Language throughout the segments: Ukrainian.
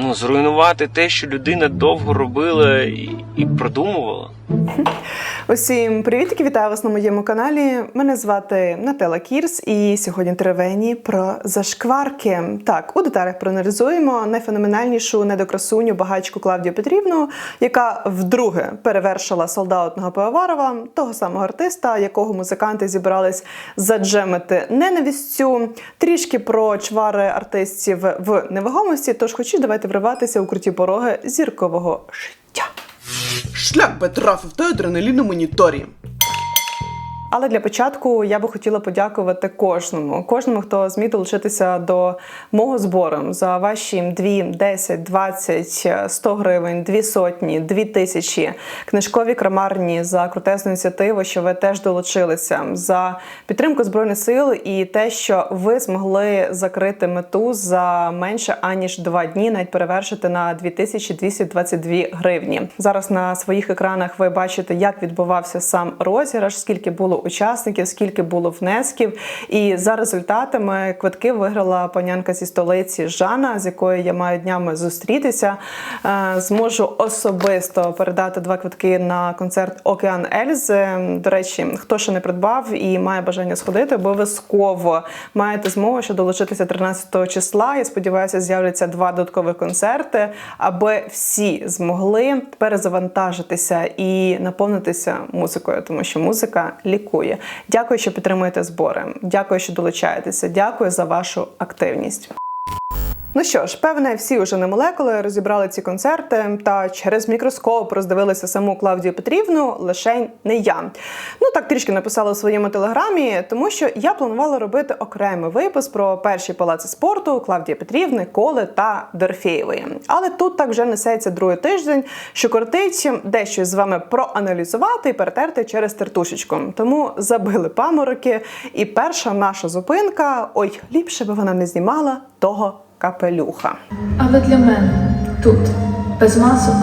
Ну, зруйнувати те, що людина довго робила і, і продумувала. Усім привітки, вітаю вас на моєму каналі. Мене звати Нателла Кірс, і сьогодні теревені про зашкварки. Так, у деталях проаналізуємо найфеноменальнішу недокрасуню багачку Клавдію Петрівну, яка вдруге перевершила солдатного Пивоварова, того самого артиста, якого музиканти зібрались заджемити ненавістю. Трішки про чвари артистів в невагомості. Тож хочу давайте вриватися у круті пороги зіркового життя. Шлях би трафив той адреналіномоніторі. Але для початку я би хотіла подякувати кожному, кожному, хто зміг долучитися до мого збору за ваші 2, 10, 20, 100 гривень, 2 сотні, 2 тисячі, книжкові крамарні за крутезну ініціативу, що ви теж долучилися, за підтримку збройних сил і те, що ви змогли закрити мету за менше аніж 2 дні, навіть перевершити на 2222 гривні. Зараз на своїх екранах ви бачите, як відбувався сам розіграш, скільки було учасників, скільки було внесків. І за результатами квитки виграла панянка зі столиці Жана, з якою я маю днями зустрітися. Е, Зможу особисто передати два квитки на концерт Океан Ельзи. До речі, хто ще не придбав і має бажання сходити, обов'язково маєте змогу ще долучитися 13 числа. Я сподіваюся, з'являться два додаткових концерти, аби всі змогли перезавантажитися і наповнитися музикою, тому що музика лікує. Дякую, що підтримуєте збори. Дякую, що долучаєтеся. Дякую за вашу активність. Ну що ж, певне, всі вже на молекули розібрали ці концерти та через мікроскоп роздивилися саму Клавдію Петрівну, лише не я. Ну так трішки написала у своєму телеграмі, тому що я планувала робити окремий випуск про перші палаци спорту Клавдії Петрівни, Коли та Дорфєєвої. Але тут так вже несеться другий тиждень, що кортить дещо з вами проаналізувати і перетерти через тертушечку. Тому забили памороки. І перша наша зупинка: ой, ліпше би вона не знімала того капелюха. Але для мене тут, без масок,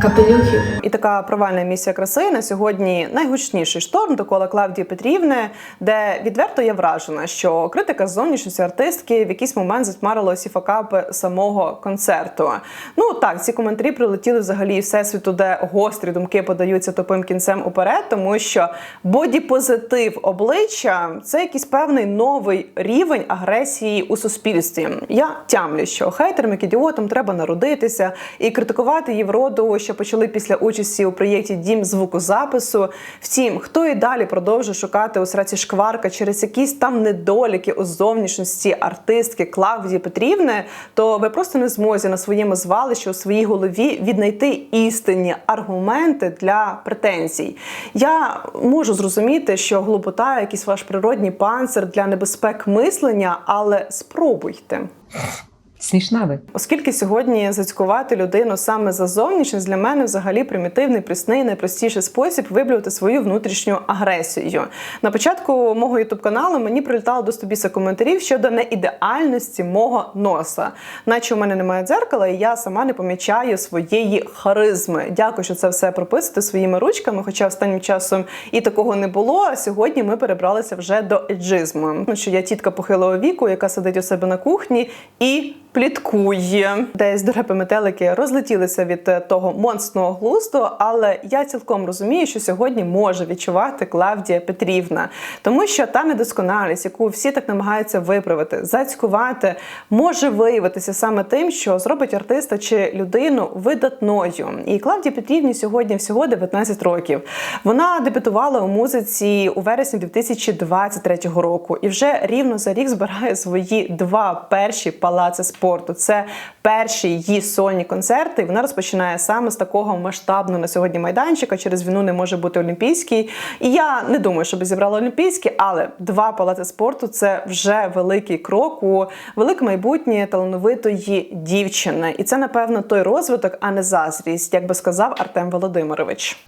капелюхів І така провальна місія краси на сьогодні найгучніший шторм довкола Клавдії Петрівни, де відверто я вражена, що критика зовнішності артистки в якийсь момент затьмарила усі факапи самого концерту. Ну так, ці коментарі прилетіли взагалі всесвіту, де гострі думки подаються тупим кінцем уперед, тому що бодіпозитив обличчя це якийсь певний новий рівень агресії у суспільстві. Я тямлю, що хейтерам, як ідіотам, треба народитися і критикувати її вроду, що почали після участі у проєкті Дім звукозапису. Втім, хто і далі продовжує шукати у сраці шкварка через якісь там недоліки у зовнішності артистки Клавдії Петрівни, то ви просто не змозі на своєму звалищі у своїй голові віднайти істинні аргументи для претензій. Я можу зрозуміти, що глупота, якийсь ваш природній панцир для небезпек мислення, але спробуйте. Смішна ви. Оскільки сьогодні зацькувати людину саме за зовнішність для мене взагалі примітивний, прісний, найпростіший спосіб виблювати свою внутрішню агресію. На початку мого ютуб каналу мені прилітало до стобіса коментарів щодо неідеальності мого носа, наче у мене немає дзеркала, і я сама не помічаю своєї харизми. Дякую, що це все прописати своїми ручками. Хоча останнім часом і такого не було. А сьогодні ми перебралися вже до еджизму. Що я тітка похилого віку, яка сидить у себе на кухні і пліткує. Десь дурепи метелики розлетілися від е, того монстного глузду, але я цілком розумію, що сьогодні може відчувати Клавдія Петрівна, тому що та недосконалість, яку всі так намагаються виправити, зацькувати, може виявитися саме тим, що зробить артиста чи людину видатною. І Клавдії Петрівні сьогодні всього 19 років. Вона дебютувала у музиці у вересні 2023 року і вже рівно за рік збирає свої два перші палаци спорту. Це перші її сольні концерти. Вона розпочинає саме з такого масштабного на сьогодні майданчика. Через війну не може бути олімпійський. І я не думаю, щоб зібрала олімпійський, але два палаци спорту це вже великий крок у велике майбутнє талановитої дівчини. І це, напевно, той розвиток, а не зазрість, як би сказав Артем Володимирович.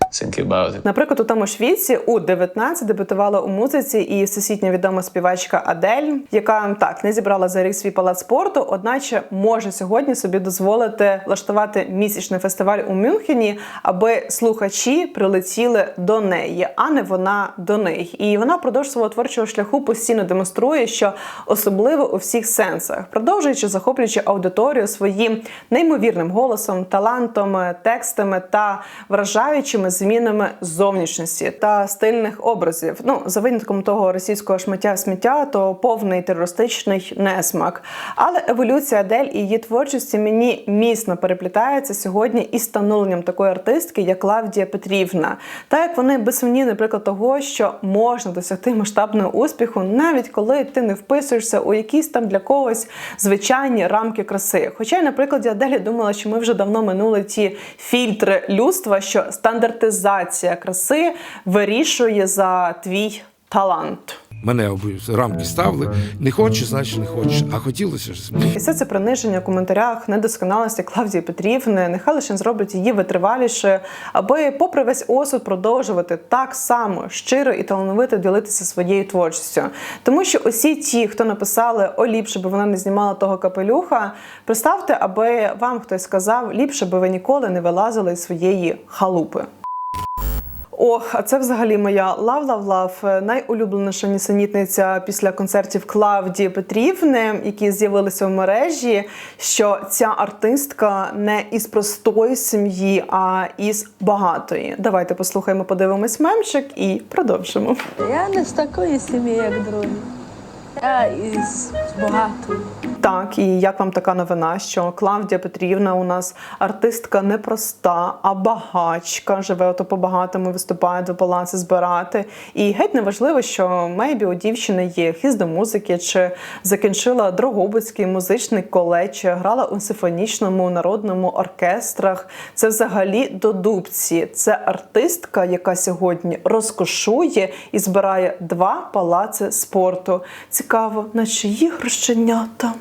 Наприклад, у тому ж віці у 19 дебютувала у музиці і всесвітньо відома співачка Адель, яка так не зібрала за рік свій палац спорту, одначе наче може сьогодні собі дозволити влаштувати місячний фестиваль у Мюнхені, аби слухачі прилетіли до неї, а не вона до них. І вона впродовж свого творчого шляху постійно демонструє, що особливо у всіх сенсах, продовжуючи захоплюючи аудиторію своїм неймовірним голосом, талантом, текстами та вражаючими змінами зовнішності та стильних образів. Ну за винятком того російського шмаття сміття, то повний терористичний несмак. Але еволюція Адель і її творчості мені міцно переплітається сьогодні із становленням такої артистки, як Клавдія Петрівна. Та як вони безсумнівний приклад того, що можна досягти масштабного успіху, навіть коли ти не вписуєшся у якісь там для когось звичайні рамки краси. Хоча я на Аделі думала, що ми вже давно минули ті фільтри людства, що стандартизація краси вирішує за твій талант. Мене обов'язково рамки ставили. Не хочеш, значить не хочеш. А хотілося ж І все це приниження в коментарях недосконалості Клавдії Петрівни нехай лише зроблять її витривалішою, аби, попри весь осуд, продовжувати так само щиро і талановито ділитися своєю творчістю. Тому що усі ті, хто написали о ліпше, би вона не знімала того капелюха, представте, аби вам хтось сказав, ліпше би ви ніколи не вилазили з своєї халупи. Ох, а це взагалі моя лав-лав-лав, найулюбленіша нісенітниця після концертів Клавдії Петрівни, які з'явилися в мережі. Що ця артистка не із простої сім'ї, а із багатої. Давайте послухаємо, подивимось мемчик і продовжимо. Я не з такої сім'ї, як другі. Я із багатої. Так, і як вам така новина, що Клавдія Петрівна у нас артистка не проста, а багачка. Живе ото по-багатому, виступає до палаци збирати. І геть не важливо, що мейбі у дівчини є хист до музики, чи закінчила Дрогобицький музичний коледж, грала у симфонічному народному оркестрах. Це взагалі до дубці. Це артистка, яка сьогодні розкошує і збирає два палаци спорту. Цікаво, на чиї грошенята?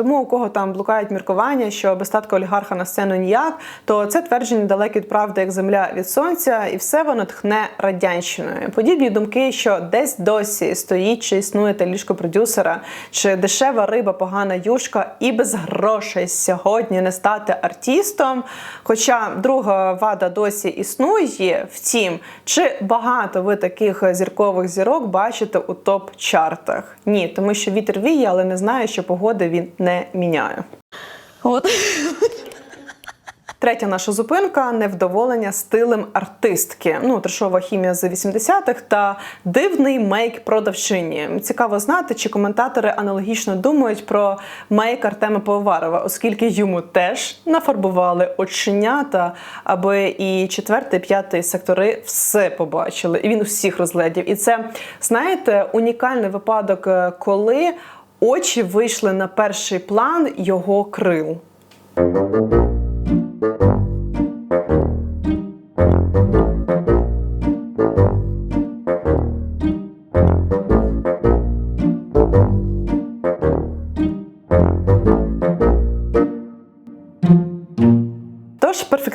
Тому у кого там блукають міркування, що без статку олігарха на сцену ніяк, то це твердження далеке від правди, як земля від сонця, і все воно тхне радянщиною. Подібні думки, що десь досі стоїть чи існує ліжко продюсера, чи дешева риба, погана юшка, і без грошей сьогодні не стати артистом. Хоча друга вада досі існує. Втім, чи багато ви таких зіркових зірок бачите у топ-чартах? Ні, тому що вітер віє, але не знає, що погоди він не міняє. От. Третя наша зупинка невдоволення стилем артистки. Ну, трешова хімія з 80-х та дивний мейк продавчині. Цікаво знати, чи коментатори аналогічно думають про мейк Артема Пивоварова, оскільки йому теж нафарбували оченята, аби і четвертий, п'ятий сектори все побачили. І він усіх розглядів. І це, знаєте, унікальний випадок, е, коли очі вийшли на перший план його крил.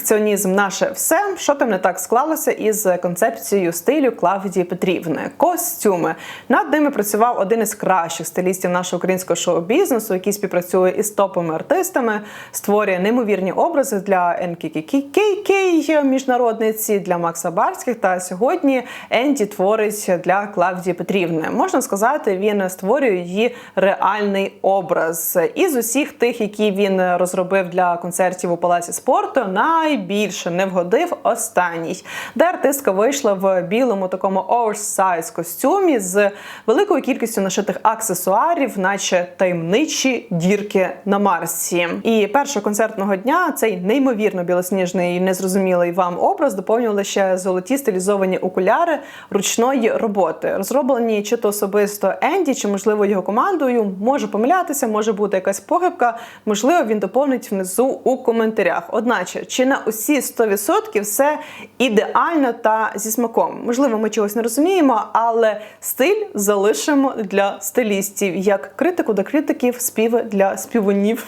Перфекціонізм наше все, що там не так склалося із концепцією стилю Клавдії Петрівни. Костюми над ними працював один із кращих стилістів нашого українського шоу-бізнесу, який співпрацює із топовими артистами, створює неймовірні образи для НККК міжнародниці, для Макса Барських. Та сьогодні Енді творить для Клавдії Петрівни. Можна сказати, він створює її реальний образ. Із усіх тих, які він розробив для концертів у палаці спорту, найбільше не вгодив останній, де артистка вийшла в білому такому оверсайз костюмі з великою кількістю нашитих аксесуарів, наче таємничі дірки на Марсі. І першого концертного дня цей неймовірно білосніжний і незрозумілий вам образ доповнювали ще золоті стилізовані окуляри ручної роботи, розроблені чи то особисто Енді, чи можливо його командою. Може помилятися, може бути якась похибка. Можливо, він доповнить внизу у коментарях. Одначе, чи на усі 100% все ідеально та зі смаком? Можливо, ми чогось не розуміємо, але стиль залишимо для стилістів, як критику до критиків, співи для співунів.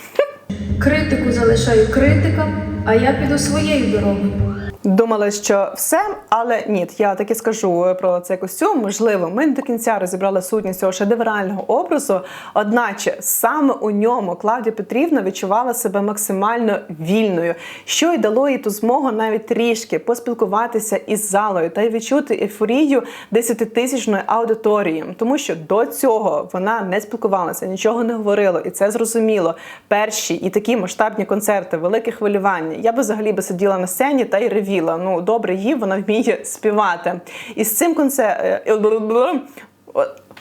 Критику залишаю критикам, а я піду своєю дорогою. Думали, що все, але ні, я таки скажу про цей костюм. Можливо, ми не до кінця розібрали сутність цього шедеврального образу. Одначе саме у ньому Клавдія Петрівна відчувала себе максимально вільною, що й дало їй ту змогу навіть трішки поспілкуватися із залою та й відчути ейфорію десятитисячної аудиторії, тому що до цього вона не спілкувалася, нічого не говорила, і це зрозуміло. Перші і такі масштабні концерти, велике хвилювання. Я би взагалі би сиділа на сцені та й ревіла. Ну добре, їй вона вміє співати. І з цим концертом.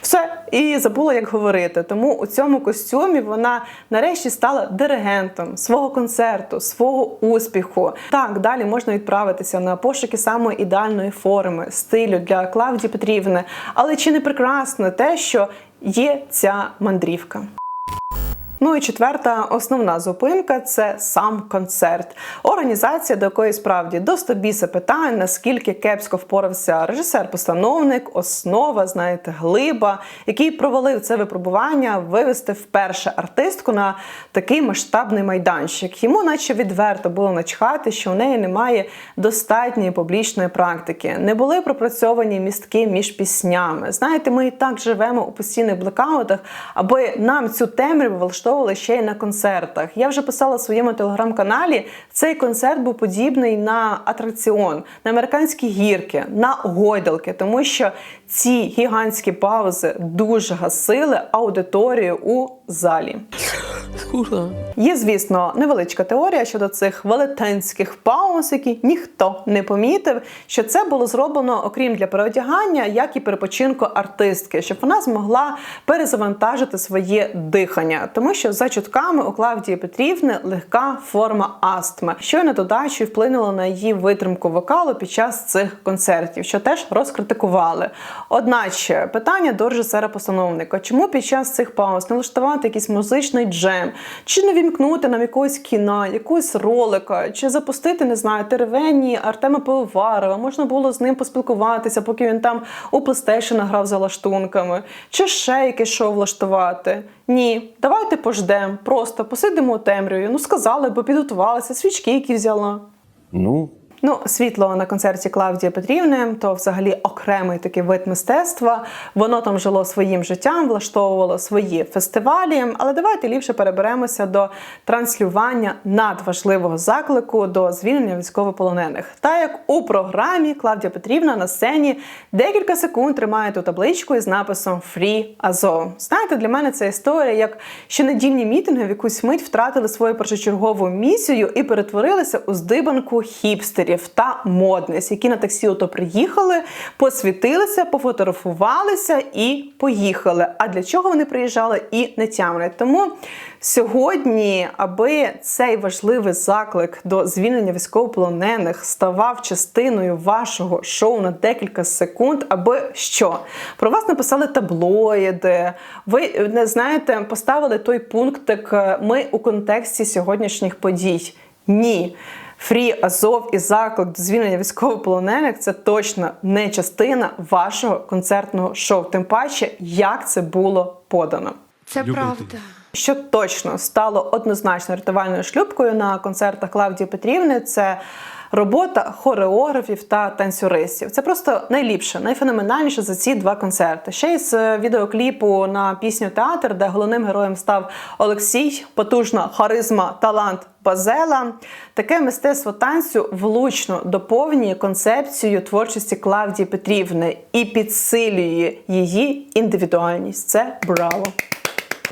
Все і забула, як говорити. Тому у цьому костюмі вона нарешті стала диригентом свого концерту, свого успіху. Так, далі можна відправитися на пошуки самої ідеальної форми, стилю для Клавдії Петрівни. Але чи не прекрасно те, що є ця мандрівка? Ну і четверта основна зупинка це сам концерт. Організація, до якої справді до стобіса питань, наскільки кепсько впорався режисер-постановник, основа, знаєте, глиба, який провалив це випробування, вивести вперше артистку на такий масштабний майданчик. Йому, наче відверто, було начхати, що у неї немає достатньої публічної практики. Не були пропрацьовані містки між піснями. Знаєте, ми і так живемо у постійних блекаутах, аби нам цю темряву влаштовували ще й на концертах. Я вже писала в своєму телеграм-каналі. Цей концерт був подібний на атракціон, на американські гірки, на гойдалки, тому що ці гігантські паузи дуже гасили аудиторію у залі. Є, звісно, невеличка теорія щодо цих велетенських пауз, які ніхто не помітив, що це було зроблено, окрім для переодягання, як і перепочинку артистки, щоб вона змогла перезавантажити своє дихання, тому що за чутками у Клавдії Петрівни легка форма астми, що й додачу вплинуло на її витримку вокалу під час цих концертів, що теж розкритикували. Одначе питання до режисера-постановника: чому під час цих пауз не влаштувати якийсь музичний джем, чи не вімкнути нам якогось кіна, якогось ролика, чи запустити, не знаю, теревені Артема Пивоварова, можна було з ним поспілкуватися, поки він там у PlayStation грав за лаштунками, чи ще якесь шоу влаштувати. Ні, давайте пождемо, просто посидимо у темряві. Ну сказали, бо підготувалися, свічки, які взяла. Ну, Ну, світло на концерті Клавдії Петрівни то взагалі окремий такий вид мистецтва. Воно там жило своїм життям, влаштовувало свої фестивалі. Але давайте ліпше переберемося до транслювання надважливого заклику до звільнення військовополонених. Та як у програмі Клавдія Петрівна на сцені декілька секунд тримає ту табличку із написом Free Азов. Знаєте, для мене це історія, як щонедільні мітинги в якусь мить втратили свою першочергову місію і перетворилися у здибанку хіпстерів та модниць, які на таксі ото приїхали, посвітилися, пофотографувалися і поїхали. А для чого вони приїжджали і не тямлять? Тому сьогодні, аби цей важливий заклик до звільнення військовополонених ставав частиною вашого шоу на декілька секунд, аби що? Про вас написали таблоїди. Ви не знаєте, поставили той пунктик ми у контексті сьогоднішніх подій. Ні. Фрі Азов і заклик до звільнення військовополонених це точно не частина вашого концертного шоу. Тим паче, як це було подано. Це правда. Що точно стало однозначно рятувальною шлюбкою на концертах Клавдії Петрівни, це робота хореографів та танцюристів. Це просто найліпше, найфеноменальніше за ці два концерти. Ще й з відеокліпу на пісню Театр, де головним героєм став Олексій, потужна харизма, талант. Базела таке мистецтво танцю влучно доповнює концепцію творчості Клавдії Петрівни і підсилює її індивідуальність. Це браво!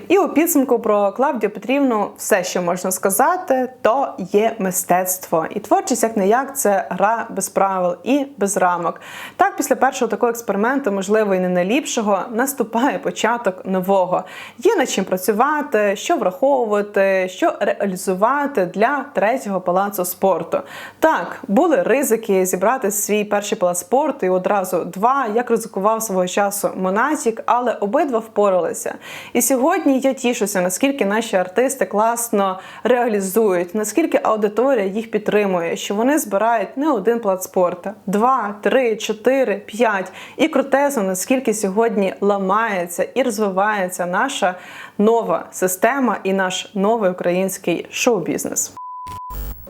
І у підсумку про Клавдію Петрівну все, що можна сказати, то є мистецтво. І творчість, як не як, це гра без правил і без рамок. Так, після першого такого експерименту, можливо, і не найліпшого, наступає початок нового. Є над чим працювати, що враховувати, що реалізувати для третього палацу спорту. Так, були ризики зібрати свій перший палац спорту і одразу два, як ризикував свого часу Монатік, але обидва впоралися. І сьогодні я тішуся, наскільки наші артисти класно реалізують, наскільки аудиторія їх підтримує, що вони збирають не один плацпорта, два, три, чотири, п'ять. І крутезно, наскільки сьогодні ламається і розвивається наша нова система і наш новий український шоу-бізнес.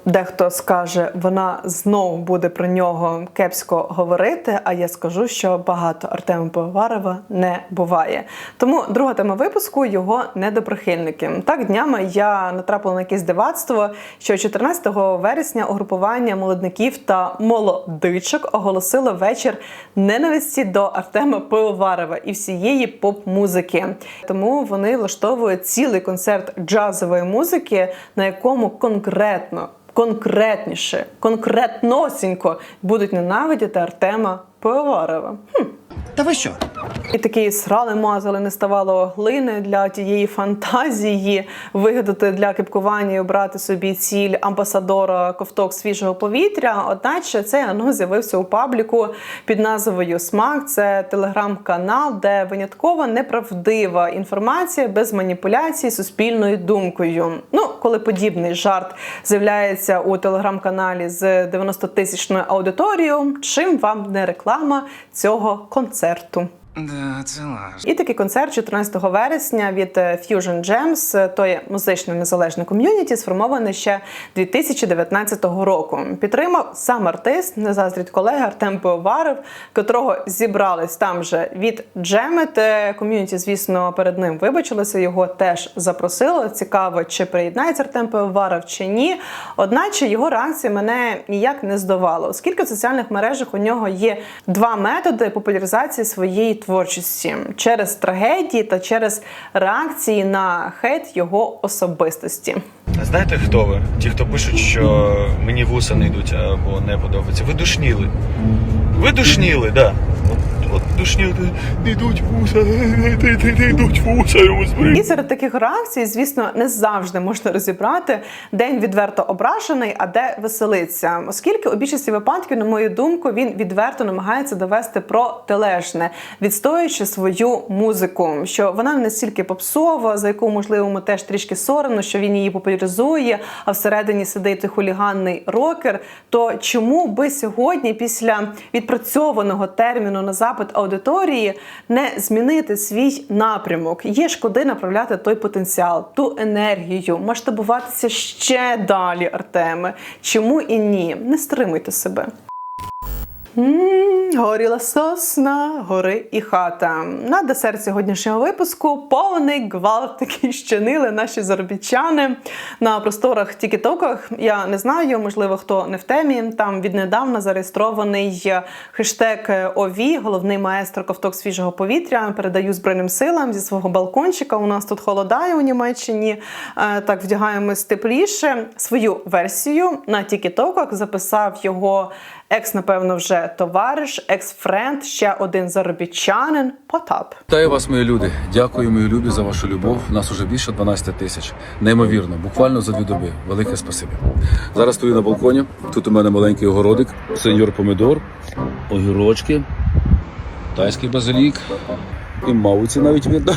Дехто скаже, вона знову буде про нього кепсько говорити. А я скажу, що багато Артема Пивоварова не буває. Тому друга тема випуску його недоприхильники. Так днями я натрапила на якесь дивацтво, що 14 вересня угрупування молодників та молодичок оголосило вечір ненависті до Артема Пивоварова і всієї поп-музики. Тому вони влаштовують цілий концерт джазової музики, на якому конкретно конкретніше, конкретносінько будуть ненавидіти Артема Пивоварова. Хм. Та ви що? І такі срали мазали, не ставало глини для тієї фантазії вигадати для кипкування і обрати собі ціль амбасадора ковток свіжого повітря. Одначе цей анонс з'явився у пабліку під назвою Смак. Це телеграм-канал, де винятково неправдива інформація без маніпуляцій суспільною думкою. Ну, коли подібний жарт з'являється у телеграм-каналі з 90-тисячною аудиторією, чим вам не реклама цього концерту? Да, це лаж. І такий концерт 14 вересня від е, Fusion Gems, е, то є музичне незалежне ком'юніті, сформоване ще 2019 року. Підтримав сам артист, не заздріть колеги Артем Пивоваров, котрого зібрались там же від Джемет. Е, Ком'юніті, звісно, перед ним вибачилося. Його теж запросило. Цікаво, чи приєднається Артем Пивоваров чи ні. Одначе його реакція мене ніяк не здавала, оскільки в соціальних мережах у нього є два методи популяризації своєї творчості через трагедії та через реакції на хейт його особистості. Знаєте, хто ви? Ті, хто пишуть, що мені вуса не йдуть або не подобається. Ви душніли. Ви душніли. Да. От не йдуть вуса, не, йдуть вуса. І серед таких реакцій, звісно, не завжди можна розібрати день відверто ображений, а де веселиться. Оскільки у більшості випадків, на мою думку, він відверто намагається довести протилежне, відстоюючи свою музику, що вона не настільки попсова, за яку можливо йому теж трішки соромно, що він її популяризує, а всередині сидить хуліганний рокер. То чому би сьогодні, після відпрацьованого терміну на запит аудиторії, не змінити свій напрямок? Є ж куди направляти той потенціал, ту енергію, масштабуватися ще далі, Артеме. Чому і ні? Не стримуйте себе. Горіла сосна, гори і хата. На десерт сьогоднішнього випуску повний гвалт, який щинили наші заробітчани на просторах тікітоках. Я не знаю, можливо, хто не в темі. Там віднедавна зареєстрований хештег ОВІ, головний маестро ковток свіжого повітря. Передаю Збройним силам зі свого балкончика. У нас тут холодає у Німеччині. Е, Так вдягаємось тепліше. Свою версію на тікітоках записав його екс, напевно, вже товариш, екс-френд, ще один заробітчанин Потап. Вітаю вас, мої люди. Дякую, мої любі, за вашу любов. Нас уже більше 12 тисяч. Неймовірно, буквально за дві доби. Велике спасибі. Зараз стою на балконі. Тут у мене маленький огородик, сеньор помідор, огірочки, тайський базилік. І мауці навіть видно.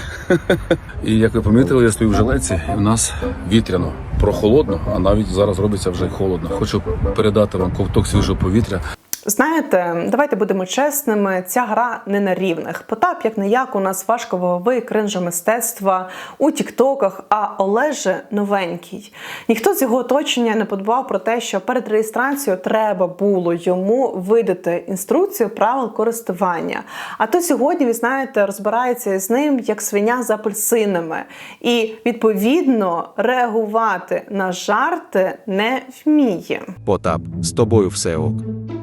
І як ви помітили, я стою в жилеці, і в нас вітряно, прохолодно, а навіть зараз робиться вже холодно. Хочу передати вам ковток свіжого повітря. Знаєте, давайте будемо чесними. Ця гра не на рівних. Потап, як не як, у нас важковаговий кринжа мистецтва у тіктоках, а Олеже новенький. Ніхто з його оточення не подбав про те, що перед реєстрацією треба було йому видати інструкцію правил користування. А то сьогодні, ви знаєте, розбирається з ним як свиня з апельсинами. І відповідно реагувати на жарти не вміє. Потап, з тобою все ок.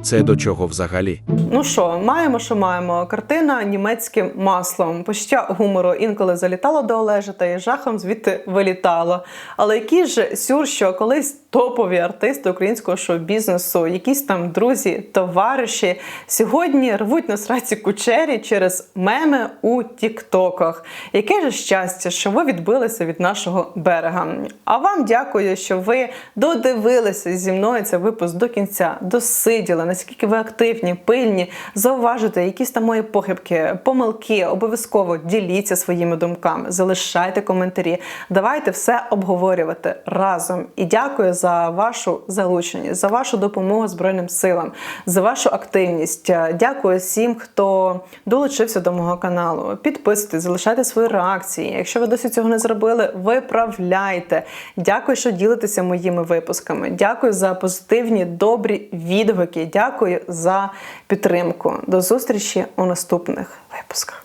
Це до чого взагалі? Ну що, маємо, що маємо. Картина німецьким маслом. Почуття гумору інколи залітало до Олежа та із жахом звідти вилітало. Але який ж сюр, що колись топові артисти українського шоу-бізнесу, якісь там друзі, товариші, сьогодні рвуть на сраці кучері через меми у тіктоках. Яке ж щастя, що ви відбилися від нашого берега. А вам дякую, що ви додивилися зі мною цей випуск до кінця, досиділи. Наскільки ви активні, пильні, зауважите якісь там мої похибки, помилки. Обов'язково діліться своїми думками, залишайте коментарі. Давайте все обговорювати разом. І дякую за вашу залученість, за вашу допомогу Збройним силам, за вашу активність. Дякую всім, хто долучився до мого каналу. Підписуйтесь, залишайте свої реакції. Якщо ви досі цього не зробили, виправляйте. Дякую, що ділитеся моїми випусками. Дякую за позитивні, добрі відгуки. Дякую за підтримку. До зустрічі у наступних випусках.